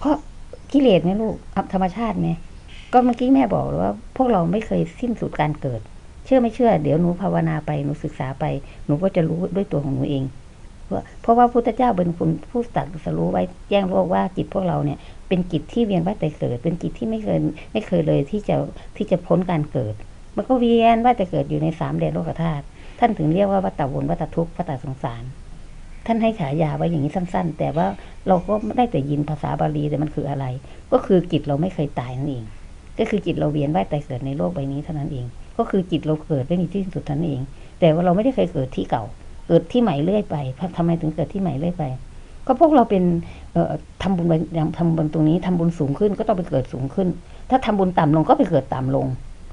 เพราะกิเลสไงลูกธรรมชาติไงก็เมื่อกี้แม่บอกว่า พวกเราไม่เคยสิ้นสุดการเกิด เชื่อไม่เชื่อ เดี๋ยวหนูภาวนาไปหนูศึกษาไป หนูก็จะรู้ด้วยตัวของหนูเอง เพราะว่าพุทธเจ้าเป็นคุณผู้ตัดสรู้ไว้แจ้งโลกว่าจิตพวกเราเนี่ย เป็นจิตที่เวียนว่ายแต่เกิด เป็นจิตที่ไม่เคยไม่เคยเลยที่จะที่จะพ้นการเกิด มันก็เวียนว่ายแต่เกิดอยู่ในสามแดนโลกธาตุท่านถึงเรียกว่าวัตวนวัตทุกข์วัตสงสาร ท่านให้ฉายาไว้อย่างนี้สั้น ๆ แต่ว่าเราก็ไม่ได้แต่ยินภาษาบาลีแต่มันคืออะไร ก็คือจิตเราไม่เคยตายนั่นเอง ก็คือจิตเราเวียนว่ายแต่เกิดในโลกใบนี้เท่านั้นเอง ก็คือจิตเราเกิดไม่มีที่สุดเท่านั้นเอง แต่ว่าเราไม่ได้เคยเกิดที่เก่า เกิดที่ใหม่เรื่อยไปทำไมถึงเกิดที่ใหม่เรื่อยไป ก็พวกเราเป็นเอ่อทำบุญอย่างทำบุญตรงนี้ทำบุญสูงขึ้นก็ต้องไปเกิดสูงขึ้น ถ้าทำบุญต่ำลงก็ไปเกิดต่ำลง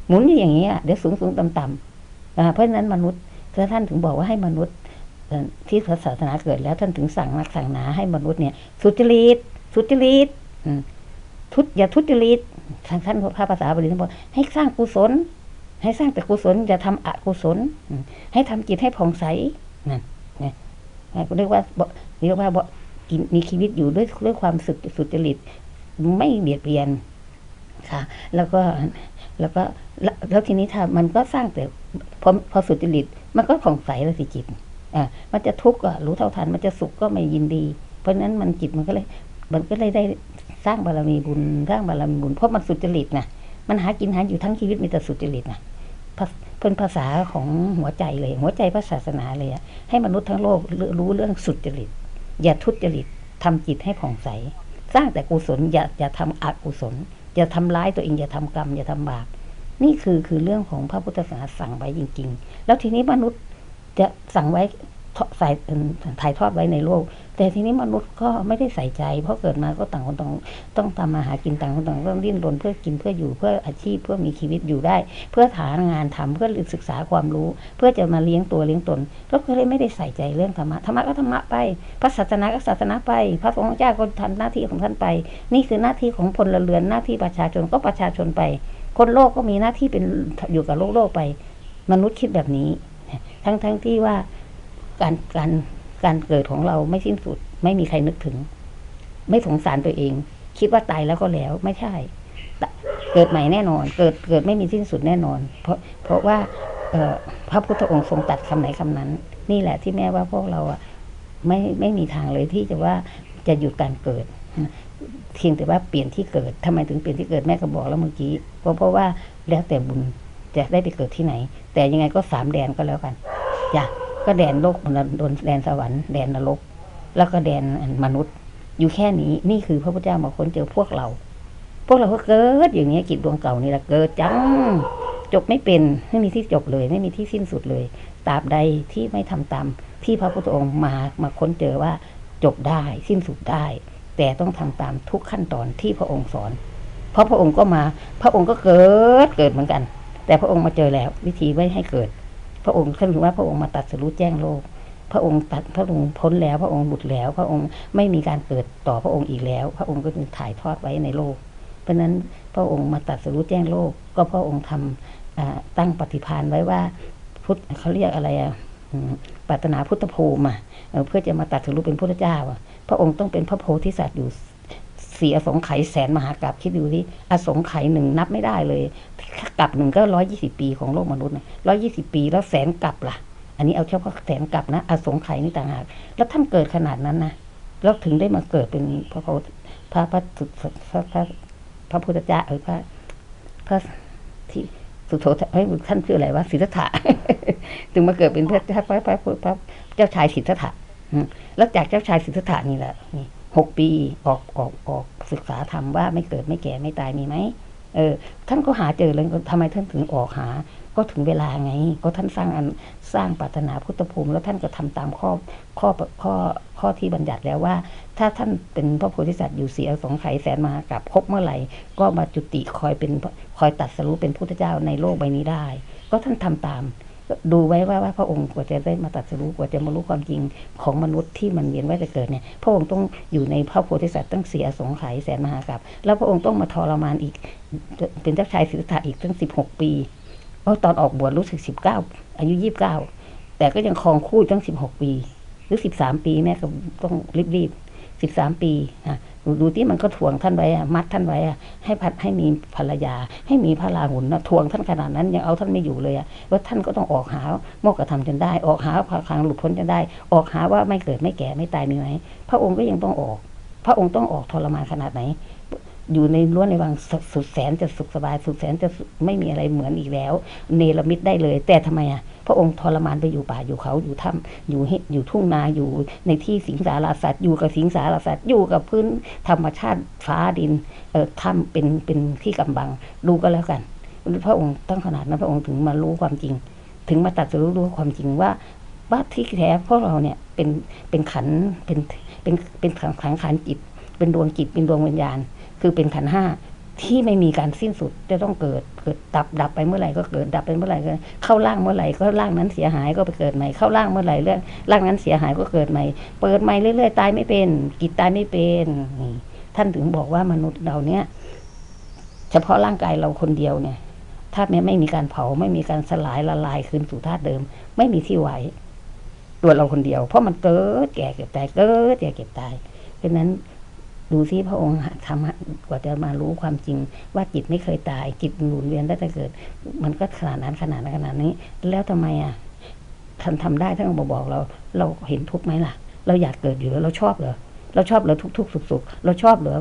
หมุนอย่างนี้เดี๋ยวสูงสูงต่ำต่ำเพราะฉะนั้นมนุษย์ท่านถึงบอกว่าให้มนุษย์ ที่ศาสนาเกิดแล้วท่านถึงสั่งนักสั่งหนาให้มนุษย์เนี่ยสุจริตสุจริตทุตอย่าทุจริตทางท่านพระภาษาบาลีท่านบอกให้สร้างกุศล ให้สร้างแต่กุศลอย่าทำอกุศลให้ทำจิตให้ผ่องใสนั่นนะเรียกว่าเรียกว่ามีชีวิตอยู่ด้วยด้วยความสุดสุจริตไม่เบียดเบียนค่ะ แล้วก็แล้วก็แล้วทีนี้ถ้ามันก็สร้างแต่พอพอสุจริตมันก็ผ่องใสแล้วสิจิต มันจะทุกข์ก็รู้เท่าทัน มันจะสุขก็ไม่ยินดี เพราะฉะนั้นมันจิตมันก็เลย มันก็เลยได้สร้างบารมีบุญสร้างบารมีบุญเพราะมันสุจริตนะมันหากินหาอยู่ทั้งชีวิตมีแต่สุจริตนะเป็นภาษาของหัวใจเลย หัวใจพระศาสนาเลยอะให้มนุษย์ทั้งโลกรู้เรื่องสุจริต อย่าทุจริตทำจิตให้ผ่องใส สร้างแต่กุศลอย่าอย่าทำอกุศลอย่าทำร้ายตัวเองอย่าทำกรรมอย่าทำบาปนี่คือคือเรื่องของพระพุทธศาสนาสั่งไว้จริง ๆ แล้วทีนี้มนุษย์ จะสั่งไว้ใส่ถ่ายทอดไว้ในโลก แต่ทีนี้มนุษย์ก็ไม่ได้ใส่ใจ เพราะเกิดมาก็ต่างคนต้องต้องทำมาหากินต่างคนต่างต้องดิ้นรนเพื่อกินเพื่ออยู่เพื่ออาชีพเพื่อมีชีวิตอยู่ได้ เพื่อหางานทำเพื่อศึกษาความรู้ เพื่อจะมาเลี้ยงตัวเลี้ยงตนก็เลยไม่ได้ใส่ใจเรื่องธรรมะธรรมะก็ธรรมะไปพระศาสนาก็ศาสนาไป พระสงฆ์เจ้าก็ทำหน้าที่ของท่านไป นี่คือหน้าที่ของพลเรือนหน้าที่ประชาชนก็ประชาชนไป คนโลกก็มีหน้าที่เป็นอยู่กับโลกโลกไป มนุษย์คิดแบบนี้ ทั้งทั้งที่ว่าการการการเกิดของเราไม่สิ้นสุด ไม่มีใครนึกถึง ไม่สงสารตัวเอง คิดว่าตายแล้วก็แล้วไม่ใช่ เกิดใหม่แน่นอน เกิดเกิดไม่มีสิ้นสุดแน่นอน เพราะเพราะว่าพระพุทธองค์ทรงตัดคำไหนคำนั้น นี่แหละที่แม่ว่าพวกเราอะไม่ไม่มีทางเลยที่จะว่าจะหยุดการเกิดเพียงแต่ว่าเปลี่ยนที่เกิดทำไมถึงเปลี่ยนที่เกิดแม่ก็บอกแล้วเมื่อกี้เพราะเพราะว่าแล้วแต่บุญ จะได้ไปเกิดที่ไหน แต่ยังไงก็สามแดนก็แล้วกันจ้ะก็แดนโลกโดนแดนสวรรค์แดนนรก แล้วก็แดนมนุษย์ อยู่แค่นี้นี่คือพระพุทธเจ้ามาค้นเจอพวกเรา พวกเราก็เกิดอย่างนี้กิจดวงเก่านี่แหละเกิดจังจบไม่เป็นไม่มีที่จบเลย ไม่มีที่สิ้นสุดเลยตราบใดที่ไม่ทำตามที่พระพุทธองค์มามาค้นเจอว่าจบได้สิ้นสุดได้ แต่ต้องทำตามทุกขั้นตอนที่พระองค์สอน เพราะพระองค์ก็มา พระองค์ก็เกิดเกิดเหมือนกัน แต่พระองค์มาเจอแล้ว วิธีไว้ให้เกิด พระองค์ท่านถือว่าพระองค์มาตัดสรู้แจ้งโลก พระองค์ตัดพระองค์พ้นแล้ว พระองค์หลุดแล้ว พระองค์ไม่มีการเกิดต่อพระองค์อีกแล้ว พระองค์ก็จึงถ่ายทอดไว้ในโลก เพราะนั้นพระองค์มาตัดสรู้แจ้งโลก ก็พระองค์ทำตั้งปฏิพานไว้ว่าพุทธเขาเรียกอะไรอะปรารถนาพุทธภูมิเพื่อจะมาตัดสรู้เป็นพุทธเจ้า พระองค์ต้องเป็นพระโพธิสัตว์อยู่ สี่อสงไขยแสนมหากรัปคิดดูที่อสงไขยหนึ่งนับไม่ได้เลยกับหนึ่งก็ร้อยยี่สิบปีของโลกมนุษย์ร้อยยี่สิบปีแล้วแสนกับล่ะ อันนี้เอาเฉพาะแสนกับนะ อสงไขยนี่ต่างหาก แล้วท่านเกิดขนาดนั้นนะแล้วถึงได้มาเกิดเป็นพระพพระพระพระพระพระพุทธเจ้าเออพระพระที่สุโธเฮ้ยท่านชื่ออะไรวะสิทธัตถะถึงมาเกิดเป็นพระพระพระพระเจ้าชายสิทธัตถะแล้วจากเจ้าชายสิทธัตถะนี่แหละนี่ หกปีออกออกออกศึกษาธรรมว่าไม่เกิดไม่แก่ไม่ตายมีไหมเออท่านก็หาเจอเลยทำไมท่านถึงออกหา ก็ถึงเวลาไง ก็ท่านสร้างอันสร้างปรารถนาพุทธภูมิ แล้วท่านก็ทำตามข้อข้อข้อข้อที่บัญญัติแล้วว่า ถ้าท่านเป็นพระโพธิสัตว์อยู่เสียสองไขแสนมากับครบเมื่อไหร่ ก็มาจุติคอยเป็นคอยตัดสรู้เป็นพุทธเจ้าในโลกใบนี้ได้ ก็ท่านทำตาม ดูไว้ว่าว่าพระองค์กว่าจะได้มาตัดสู้กว่าจะมารู้ความจริงของมนุษย์ที่มันเวียนว่ายแต่เกิดเนี่ยพระองค์ต้องอยู่ในพระโพธิสัตว์ตั้งเสียสงไขยแสนมหากรัปแล้วพระองค์ต้องมาทรมานอีก เป็นเจ้าชายสิทธัตถะอีกตั้งสิบหกปีเพราะตอนออกบวชรู้สึกสิบเก้าอายุยี่บเก้าแต่ก็ยังครองคู่ตั้งสิบหกปี หรือสิบสามปีแม่ก็ต้องรีบๆสิบสามปีนะ ดูที่มันก็ถ่วงท่านไว้อะมัดท่านไว้อะให้พัดให้มีภรรยา ให้มีพระราหุลนะถ่วงท่านขนาดนั้นยังเอาท่านไม่อยู่เลยว่าท่านก็ต้องออกหาโมกขธรรมจนได้ ออกหาพาคางหลุดพ้นจนได้ ออกหาว่าไม่เกิดไม่แก่ไม่ตายมีไหมพระองค์ก็ยังต้องออก พระองค์ต้องออกทรมานขนาดไหน อยู่ในล้วนในวังสุสุดแสนจะสุขสบาย สุดแสนจะไม่มีอะไรเหมือนอีกแล้ว เนรมิตได้เลย แต่ทำไมอะพระองค์ทรมานไปอยู่ป่าอยู่เขาอยู่ถ้ำอยู่อยู่ทุ่งนาอยู่ในที่สิงสารสัตว์อยู่กับสิงสารสัตว์อยู่กับพื้นธรรมชาติฟ้าดินเอ่อถ้ำเป็นเป็นที่กำบังดูก็แล้วกัน พระองค์ตั้งขนาดนั้นพระองค์ถึงมารู้ความจริง ถึงมาตัดสู้รู้ความจริงว่าว่าที่แท้พวกเราเนี่ยเป็นเป็นขันเป็นเป็นเป็นขันขันจิต เป็นดวงจิตเป็นดวงวิญญาณ คือเป็นขันห้าที่ไม่มีการสิ้นสุดจะต้องเกิดเกิดดับดับไปเมื่อไหร่ก็เกิดดับไปเมื่อไหร่ก็เข้าร่างเมื่อไหร่ก็ร่างนั้นเสียหายก็ไปเกิดใหม่เข้าร่างเมื่อไหร่เรื่องร่างนั้นเสียหายก็เกิดใหม่ เปิดใหม่เรื่อยๆตายไม่เป็นกิจตายไม่เป็นนี่ท่านถึงบอกว่ามนุษย์เราเนี่ย เฉพาะร่างกายเราคนเดียวเนี่ย ถ้าไม่ไม่มีการเผาไม่มีการสลายละลายคืนสู่ธาตุเดิม ไม่มีที่ไหวตัวเราคนเดียว เพราะมันเกิดแก่เก็บตายเกิดแก่เก็บตายเพราะนั้น ดูซิพระองค์ทำกว่าจะมารู้ความจริง ว่าจิตไม่เคยตาย จิตหมุนเวียนได้แต่เกิด มันก็ขนาดนั้นขนาดนั้นขนาดนี้ แล้วทำไมอะท่านทำได้ท่านบอกบอกเรา เราเห็นทุกข์ไหมล่ะ เราอยากเกิดอยู่แล้วเราชอบเหรอเราชอบเหรอทุกทุกสุขสุขเราชอบเหรอ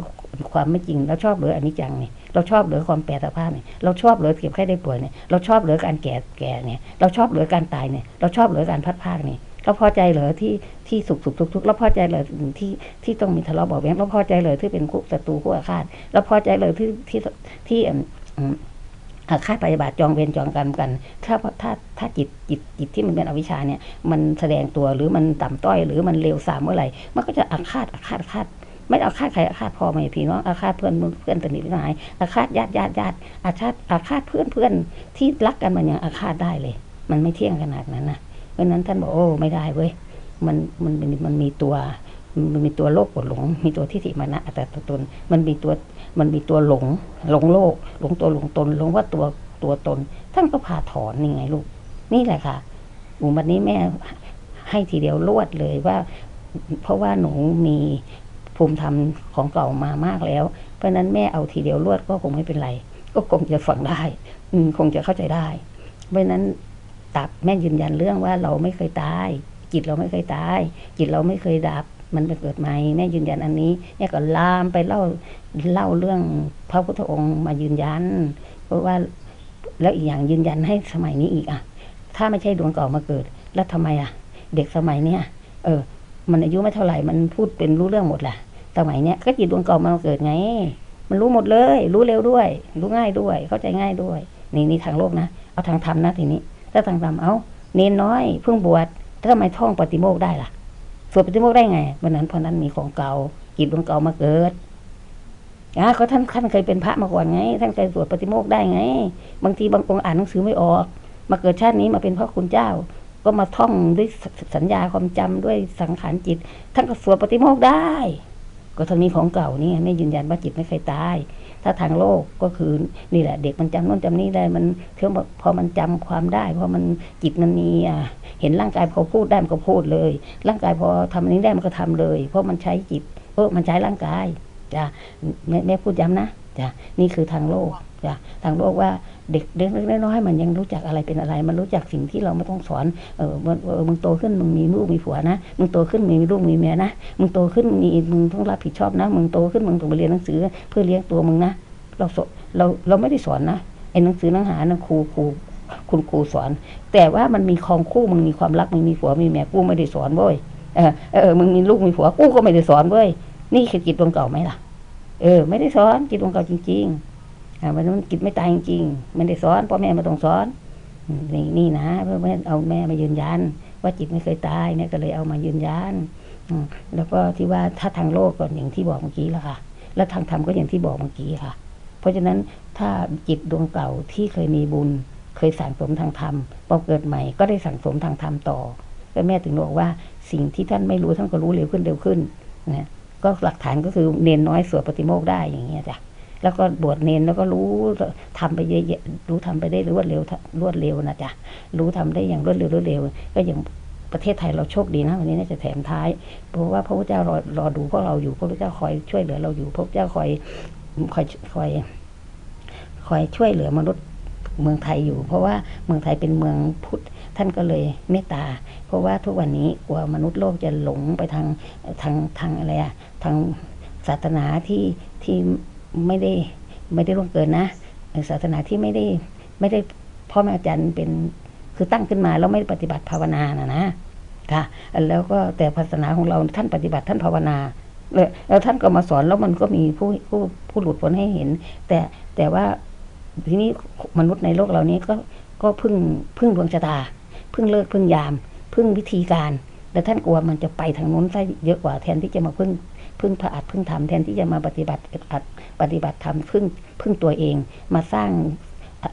ความไม่จริง เราชอบเหรออนิจจังเนี่ยเราชอบเหรอความแปรสภาพเนี่ยเราชอบเหรอเก็บไข้ได้ป่วยเนี่ยเราชอบเหรอการแก่แก่เนี่ยเราชอบเหรอการตายเนี่ยเราชอบเหรอการพัดพากเนี่ย เราพอใจเหรอที่ที่สุขสุขทุกทุกเราพอใจเหรอที่ที่ต้องมีทะเลาะเบาะแว้งเราพอใจเหรอที่เป็นคู่ศัตรูคู่อาฆาตเราพอใจเหรอที่ที่ที่อาฆาตปฏิบัติจองเวรจองกรรมกัน ถ้าถ้าถ้าจิตจิตจิตที่มันเป็นอวิชชาเนี่ย มันแสดงตัวหรือมันต่ำต้อยหรือมันเลวทรามเมื่อไหร่มันก็จะอาฆาตอาฆาตอาฆาตไม่เอาฆาตใครอาฆาตพ่อแม่พี่น้องอาฆาตเพื่อนเพื่อนสนิทมิตรหายอาฆาตญาติญาติญาติอาฆาตอาฆาตเพื่อนเพื่อนที่รักกันมันยังอาฆาตได้เลย มันไม่เที่ยงขนาดนั้นนะ เพราะนั้นท่านบอกโอ้ไม่ได้เว้ยมันมันมันมันมีตัวมันมีตัวโลภกดหลง มีตัวทิฏฐิมานะอัตตตน มันมีตัวมันมีตัวหลง หลงโลก หลงตัวหลงตนหลงว่าตัวตัวตน ท่านก็พาถอนนี่ไงลูก นี่แหละค่ะอุบันนี้แม่ให้ทีเดียวรวดเลยว่า เพราะว่าหนูมีภูมิธรรมของเก่ามามากแล้ว เพราะนั้นแม่เอาทีเดียวรวดก็คงไม่เป็นไร ก็คงจะฟังได้ คงจะเข้าใจได้ เพราะนั้น ตับแม่ยืนยันเรื่องว่าเราไม่เคยตาย จิตเราไม่เคยตาย จิตเราไม่เคยดับ มันไปเกิดใหม่แม่ยืนยันอันนี้แม่ก็ลามไปเล่าเล่าเรื่องพระพุทธองค์มายืนยัน เพราะว่าแล้วอีกอย่างยืนยันให้สมัยนี้อีกอะ ถ้าไม่ใช่ดวงเก่ามาเกิด แล้วทำไมอะ เด็กสมัยเนี้ยเออ มันอายุไม่เท่าไหร่มันพูดเป็นรู้เรื่องหมดแหละสมัยเนี้ยก็จิตดวงเก่ามาเกิดไง มันรู้หมดเลย รู้เร็วด้วย รู้ง่ายด้วย เข้าใจง่ายด้วย นี่นี่ทางโลกนะ เอาทางธรรมนะทีนี้ ถ้าทางธรรมเอาเนนน้อยเพิ่งบวชถ้าทำไมท่องปฏิโมกได้ล่ะสวดปฏิโมกได้ไงวันนั้นเพราะนั้นมีของเก่าจิตดวงเก่ามาเกิดอะก็ท่านท่านเคยเป็นพระมาก่อนไง ท่านเคยสวดปฏิโมกได้ไง บางทีบางองค์อ่านหนังสือไม่ออก มาเกิดชาตินี้มาเป็นพระคุณเจ้า ก็มาท่องด้วยสัญญาความจำด้วยสังขารจิต ท่านก็สวดปฏิโมกได้ ก็ท่านมีของเก่านี่ไม่ยืนยันว่าจิตไม่เคยตาย ถ้าทางโลกก็คือนี่แหละ เด็กมันจำโน่นจำนี่ได้มันเท่าพอมันจำความได้ พอมันจิตมันมีอะเห็นร่างกายพอพูดได้มันก็พูดเลย ร่างกายพอทำอันนี้ได้มันก็ทำเลย เพราะมันใช้จิตเออมันใช้ร่างกายจ้ะแม่แม่พูดย้ำนะ จ้ะนี่คือทางโลกจ้ะทางโลกว่าเด็กเล็กๆน้อยๆมันยังรู้จักอะไรเป็นอะไร มันรู้จักสิ่งที่เราไม่ต้องสอนเออมึงมึงโตขึ้นมึงมีลูกมีผัวนะมึงโตขึ้นมึงมีลูกมีเมียนะมึงโตขึ้นมีมึงต้องรับผิดชอบนะมึงโตขึ้นมึงต้องไปเรียนหนังสือ เพื่อเลี้ยงตัวมึงนะเราสเราเราไม่ได้สอนนะไอ้หนังสือหนังหานะครูครูคุณครูสอน แต่ว่ามันมีคองคู่มึงมีความรักมึงมีผัวมีเมียกูไม่ได้สอนเว้ยเออเออมึงมีลูกมีผัวกูก็ไม่ได้สอนเว้ยนี่คือจิตดวงเก่าไหมล่ะ เออ ไม่ได้สอนจิตดวงเก่าจริงๆอ่ามันจิตไม่ตายจริงๆไม่ได้สอนพ่อแม่มาต้องสอนนี่นี่นะเพื่อแม่เอาแม่มายืนยัน ว่าจิตไม่เคยตายเนี่ยก็เลยเอามายืนยันอืมแล้วก็ที่ว่าถ้าทางโลกก็อย่างที่บอกเมื่อกี้แล้วค่ะ แล้วทางธรรมก็อย่างที่บอกเมื่อกี้ค่ะ เพราะฉะนั้นถ้าจิตดวงเก่าที่เคยมีบุญ เคยสั่งสมทางธรรมพอเกิดใหม่ก็ได้สั่งสมทางธรรมต่อแล้วแม่ถึงบอกว่าสิ่งที่ท่านไม่รู้ท่านก็รู้เร็วขึ้นเร็วขึ้นนะ ก็หลักฐานก็คือเนนน้อยสวดปฏิโมกได้อย่างเงี้ยจ้ะแล้วก็บวชเนนแล้วก็รู้ทำไปเยอะๆรู้ทำไปได้รวดเร็วรวดเร็วนะจ๊ะรู้ทำได้อย่างรวดเร็วรวดเร็ว ก็อย่างปประเทศไทยเราโชคดีนะวันนี้น่าจะแถมท้าย เพราะว่าพระพุทธเจ้ารอรอดูพวกเราอยู่พระพุทธเจ้าคอยช่วยเหลือเราอยู่พระพุทธเจ้าคอยคอยคอยคอยช่วยเหลือมนุษย์เมืองไทยอยู่ เพราะว่าเมืองไทยเป็นเมืองพุทธ ท่านก็เลยเมตตา เพราะว่าทุกวันนี้กลัวมนุษย์โลกจะหลงไปทางทางทางอะไรอะทางศาสนาที่ที่ไม่ได้ไม่ได้ล่วงเกินนะศาสนาที่ไม่ได้ไม่ได้พ่อแม่อาจารย์เป็นคือตั้งขึ้นมาแล้วไม่ปฏิบัติภาวนานะนะค่ะ แล้วก็แต่ศาสนาของเราท่านปฏิบัติท่านภาวนาแล้วแล้วท่านก็มาสอนแล้วมันก็มีผู้ผู้ผู้หลุดพ้นให้เห็น แต่แต่ว่าทีนี้มนุษย์ในโลกเรานี้ก็ก็พึ่งพึ่งดวงชะตา พึ่งเลิกพึ่งยาม พึ่งวิธีการแต่ท่านกลัวมันจะไปทางนู้นซะเยอะกว่าแทนที่จะมาพึ่งพึ่งพระอัดพึ่งธรรมแทนที่จะมาปฏิบัติอัดปฏิบัติธรรมพึ่งพึ่งตัวเอง มาสร้าง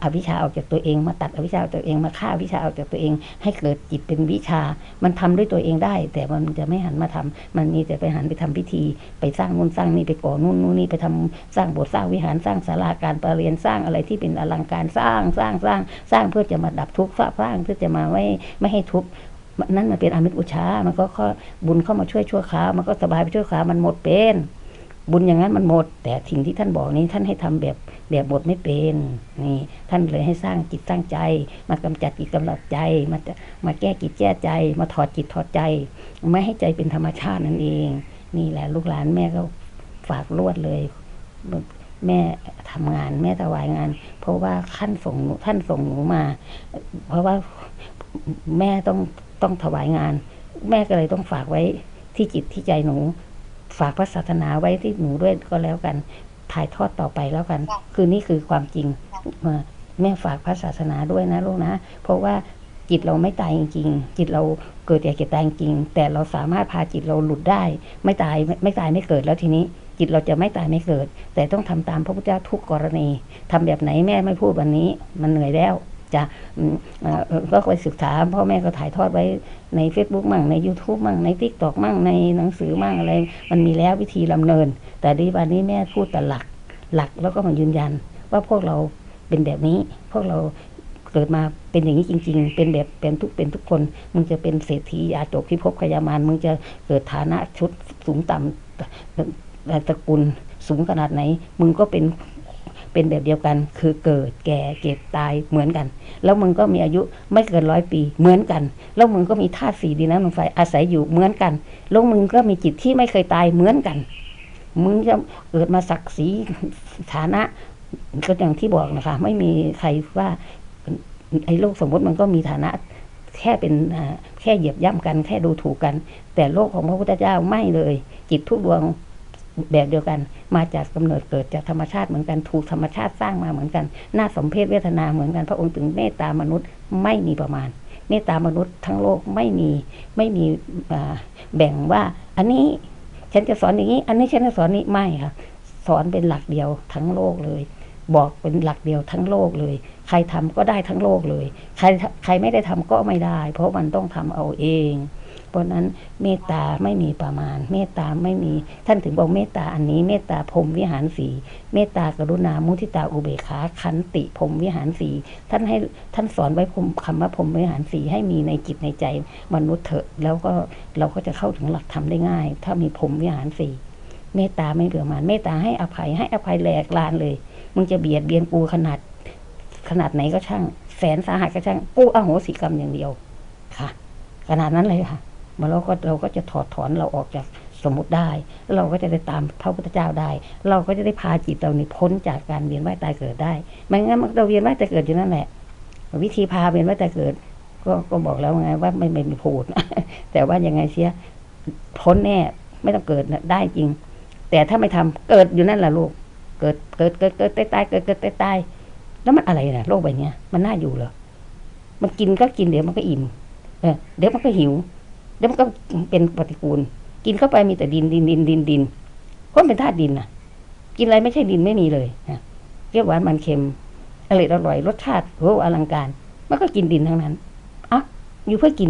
อวิชชาออกจากตัวเองมาตัดอวิชชาออกจากตัวเองมาฆ่าวิชาออกจากตัวเอง ให้เกิดจิตเป็นวิชา มันทำด้วยตัวเองได้ แต่มันจะไม่หันมาทำมันมีแต่ไปหันไปทำพิธี ไปสร้างนู่นสร้างนี่ไปก่อนู่นนู่นนี่ไปทำสร้างโบสถ์สร้างวิหารสร้างศาลาการประเรียนสร้างอะไรที่เป็นอลังการสร้างสร้างสร้างสร้างเพื่อจะมาดับทุกข์สร้างเพื่อจะมาไม่ไม่ให้ทุกข์นั่นมันเป็นอามิตรอุชา มันก็ข้อบุญเข้ามาช่วยชั่วคราวมันก็สบายไปชั่วคราวมันหมดเป็น บุญอย่างนั้นมันหมด แต่สิ่งที่ท่านบอกนี้ท่านให้ทำแบบแบบบทไม่เป็นนี่ท่านเลยให้สร้างจิตสร้างใจ มากำจัดจิตกำลังใจมามาแก้จิตแก้ใจ มาถอดจิตถอดใจ ไม่ให้ใจเป็นธรรมชาตินั่นเอง นี่แหละลูกหลานแม่ก็ฝากรวดเลยแม่ทำงานแม่ถวายงาน เพราะว่าขั้นส่งท่านส่งหนูมา เพราะว่าแม่ต้องต้องถวายงาน แม่ก็เลยต้องฝากไว้ที่จิตที่ใจหนู ฝากพระศาสนาไว้ที่หนูด้วยก็แล้วกัน ถ่ายทอดต่อไปแล้วกัน คือนี่คือความจริงแม่ฝากพระศาสนาด้วยนะลูกนะ เพราะว่าจิตเราไม่ตายจริงๆ จิตเราเกิดแก่เก็บตายจริง แต่เราสามารถพาจิตเราหลุดได้ ไม่ตายไม่ตายไม่เกิดแล้วทีนี้ จิตเราจะไม่ตายไม่เกิด แต่ต้องทำตามพระพุทธเจ้าทุกกรณีทำแบบไหนแม่ไม่พูดวันนี้ มันเหนื่อยแล้ว จะก็ไปศึกษาพ่อแม่ก็ถ่ายทอดไว้ใน Facebook มั่งใน YouTube มั่งใน t ิ k t o k มั่งในหนังสือมั่งอะไร มันมีแล้ววิธีลำเนิน แต่ดีวันนี้แม่พูดแต่หลักหลักแล้วก็มายืนยัน ว่าพวกเราเป็นแบบนี้ พวกเราเกิดมาเป็นอย่างนี้จริง ๆ เป็นแบบเป็นทุกเป็นทุกคน มึงจะเป็นเศรษฐียาจกที่พบขยามานมึงจะเกิดฐานะชุดสูงต่ำตระกูลสูงขนาดไหน มึงก็เป็น เป็นแบบเดียวกัน คือเกิดแก่เก็บตายเหมือนกัน แล้วมึงก็มีอายุไม่เกินร้อยปีเหมือนกัน แล้วมึงก็มีธาตุสี่ดินน้ำลมไฟอาศัยอยู่เหมือนกันแล้วมึงก็มีจิตที่ไม่เคยตายเหมือนกัน มึงจะเกิดมาศักดิ์ศรีฐานะ ก็อย่างที่บอกนะคะ ไม่มีใครว่าไอ้โลกสมมติมันก็มีฐานะแค่เป็นแค่เหยียบย่ำกัน แค่ดูถูกกัน แต่โลกของพระพุทธเจ้าไม่เลย จิตทุกดวง แบบเดียวกัน มาจากกำเนิดเกิดจากธรรมชาติเหมือนกันถูกธรรมชาติสร้างมาเหมือนกันน่าสมเพศเวทนาเหมือนกันพระองค์ถึงเมตตามนุษย์ไม่มีประมาณเมตตามนุษย์ทั้งโลกไม่มีไม่มีแบ่งว่า อันนี้ฉันจะสอนอย่างนี้ อันนี้ฉันจะสอนนี้ไม่ค่ะ สอนเป็นหลักเดียวทั้งโลกเลย บอกเป็นหลักเดียวทั้งโลกเลย ใครทำก็ได้ทั้งโลกเลย ใครใครไม่ได้ทำก็ไม่ได้ เพราะมันต้องทำเอาเอง เพราะนั้นเมตตาไม่มีประมาณ เมตตาไม่มีท่านถึงบอกเมตตาอันนี้ เมตตาพรมวิหารสีเมตตากรุณามุทิตาอุเบกขาขันติพรมวิหารสีท่านให้ท่านสอนไว้พรมคำว่าพรมวิหารสีให้มีในจิตในใจมนุษย์เถอะแล้วก็เราก็จะเข้าถึงหลักธรรมได้ง่าย ถ้ามีพรมวิหารสีเมตตาไม่ประมาณเมตตาให้อภัยให้อภัยแหลกลานเลยมึงจะเบียดเบียนกูขนาด ขนาดไหนก็ช่าง แสนสาหัสก็ช่างกูอโหสิกรรมอย่างเดียวค่ะ ขนาดนั้นเลยค่ะ มาเราก็เราก็จะถอดถอนเราออกจากสมมติได้ เราก็จะได้ตามพระพุทธเจ้าได้ เราก็จะได้พาจิตเรานี่พ้นจากการเวียนว่ายตายเกิดได้ไม่งั้นเราเวียนว่ายตายเกิดอยู่นั่นแหละ วิธีพาเวียนว่ายตายเกิด ก็ก็บอกแล้วไงว่าไม่ไม่มีพูดแต่ว่ายังไงเสียพ้นแน่ไม่ต้องเกิดได้จริง แต่ถ้าไม่ทำเกิดอยู่นั่นแหละลูก เกิดเกิดเกิดเกิดตายตายเกิดเกิดตายตายแล้วมันอะไรนะโลกใบนี้มันน่าอยู่เหรอมันกินก็กินเดี๋ยวมันก็อิ่มเออเดี๋ยวมันก็หิว แล้วมันก็เป็นปฏิกูล กินเข้าไปมีแต่ดินดินดินดินดินเพราะเป็นธาตุดินนะกินอะไรไม่ใช่ดินไม่มีเลยนะเปรี้ยวหวานมันเค็มอร่อยอร่อยรสชาติโหอลังการ มันก็กินดินทั้งนั้นอะอยู่เพื่อกิน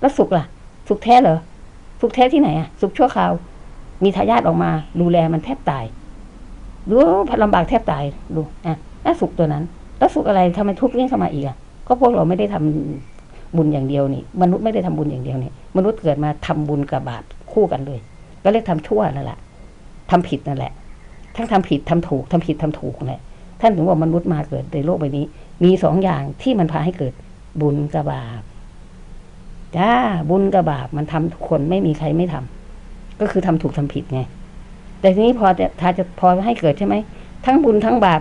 แล้วสุกล่ะ สุกแท้เหรอสุกแท้ที่ไหนอะ สุกชั่วคราว มีทายาทออกมาดูแลมันแทบตายดูพลำบากแทบตายดูอะแล้วสุกตัวนั้น แล้วสุกอะไรทำไมทุกข์ยิ่งเข้ามาอีกอะก็พวกเราไม่ได้ทำ บุญอย่างเดียวนี่ มนุษย์ไม่ได้ทำบุญอย่างเดียวนี่มนุษย์เกิดมาทำบุญกับบาปคู่กันเลย ก็เรียกทำชั่วนั่นแหละทำผิดนั่นแหละ ทั้งทำผิดทำถูกทำผิดทำถูกนั่นแหละท่านถึงว่ามนุษย์มาเกิดในโลกใบนี้ มีสองอย่างที่มันพาให้เกิดบุญกับบาปจ้าบุญกับบาปมันทำทุกคนไม่มีใครไม่ทำก็คือทำถูกทำผิดไง แต่ทีนี้พอจะถ้าจะพอให้เกิดใช่ไหมทั้งบุญทั้งบาป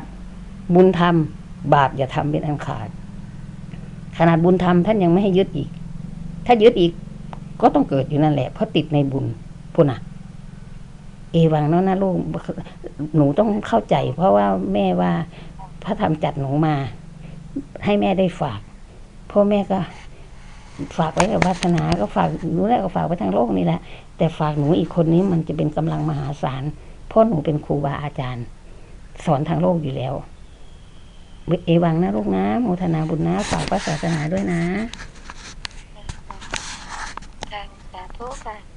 บุญทำบาปอย่าทำเป็นอันขาด ขนาดบุญทำท่านยังไม่ให้ยึดอีก ถ้ายึดอีกก็ต้องเกิดอยู่นั่นแหละ เพราะติดในบุญพุ่นน่ะ เอวังเนาะนะลูกหนูต้องเข้าใจ เพราะว่าแม่ว่าพระธรรมจัดหนูมา ให้แม่ได้ฝากพ่อแม่ก็ ฝากไว้กับวาสนา ก็ฝากหนูแรกก็ฝากไว้ทางโลกนี่แหละ แต่ฝากหนูอีกคนนี้มันจะเป็นกำลังมหาศาลเพราะหนูเป็นครูบาอาจารย์ สอนทางโลกอยู่แล้ว เอวังนะลูกนะโมทนาบุญนะฝากพระศาสนาด้วยนะค่ะสาธุค่ะ